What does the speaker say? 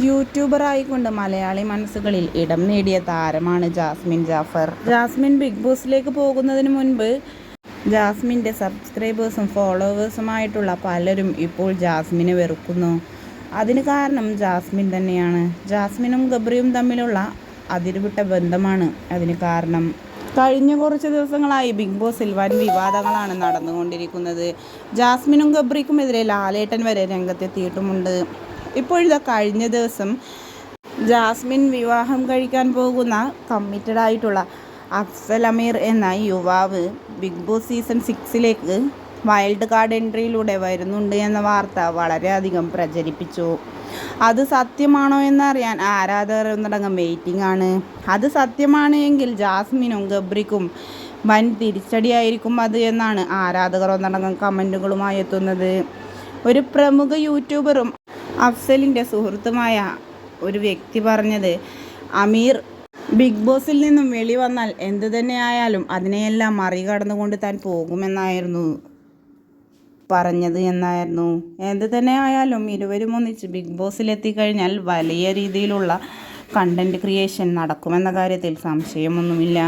യൂട്യൂബറായിക്കൊണ്ട് മലയാളി മനസ്സുകളിൽ ഇടം നേടിയ താരമാണ് ജാസ്മിൻ ജാഫർ. ജാസ്മിൻ ബിഗ് ബോസിലേക്ക് പോകുന്നതിന് മുൻപ് ജാസ്മിന്റെ സബ്സ്ക്രൈബേഴ്സും ഫോളോവേഴ്സുമായിട്ടുള്ള പലരും ഇപ്പോൾ ജാസ്മിനെ വെറുക്കുന്നു. അതിന് കാരണം ജാസ്മിൻ തന്നെയാണ്. ജാസ്മിനും ഗബ്രിയും തമ്മിലുള്ള അതിരുവിട്ട ബന്ധമാണ് അതിന് കാരണം. കഴിഞ്ഞ കുറച്ച് ദിവസങ്ങളായി ബിഗ് ബോസിൽ വൻ വിവാദങ്ങളാണ് നടന്നുകൊണ്ടിരിക്കുന്നത്. ജാസ്മിനും ഗബ്രിക്കുമെതിരെ ലാലേട്ടൻ വരെ രംഗത്തെത്തിയിട്ടുമുണ്ട്. ഇപ്പോഴിതാ കഴിഞ്ഞ ദിവസം ജാസ്മിൻ വിവാഹം കഴിക്കാൻ പോകുന്ന കമ്മിറ്റഡ് ആയിട്ടുള്ള അഫ്സൽ അമീർ എന്ന യുവാവ് ബിഗ് ബോസ് സീസൺ സിക്സിലേക്ക് വൈൽഡ് കാർഡ് എൻട്രിയിലൂടെ വരുന്നുണ്ട് എന്ന വാർത്ത വളരെയധികം പ്രചരിപ്പിച്ചു. അത് സത്യമാണോ എന്നറിയാൻ ആരാധകർ ഒന്നടങ്കം വെയിറ്റിംഗ് ആണ്. അത് സത്യമാണ് എങ്കിൽ ജാസ്മിനും ഗബ്രിക്കും വൻ തിരിച്ചടിയായിരിക്കും അത് എന്നാണ് ആരാധകർ ഒന്നടങ്കം കമന്റുകളുമായി എത്തുന്നത്. ഒരു പ്രമുഖ യൂട്യൂബറും അഫ്സലിന്റെ സുഹൃത്തുമായ ഒരു വ്യക്തി പറഞ്ഞത് അമീർ ബിഗ് ബോസിൽ നിന്നും വെളി വന്നാൽ എന്തു തന്നെയായാലും അതിനെയെല്ലാം മറികടന്നുകൊണ്ട് താൻ പോകുമെന്നായിരുന്നു പറഞ്ഞത് എന്നായിരുന്നു. എന്ത് തന്നെ ആയാലും ഇരുവരും ഒന്നിച്ച് ബിഗ് ബോസിൽ എത്തിക്കഴിഞ്ഞാൽ വലിയ രീതിയിലുള്ള കണ്ടന്റ് ക്രിയേഷൻ നടക്കുമെന്ന കാര്യത്തിൽ സംശയമൊന്നുമില്ല.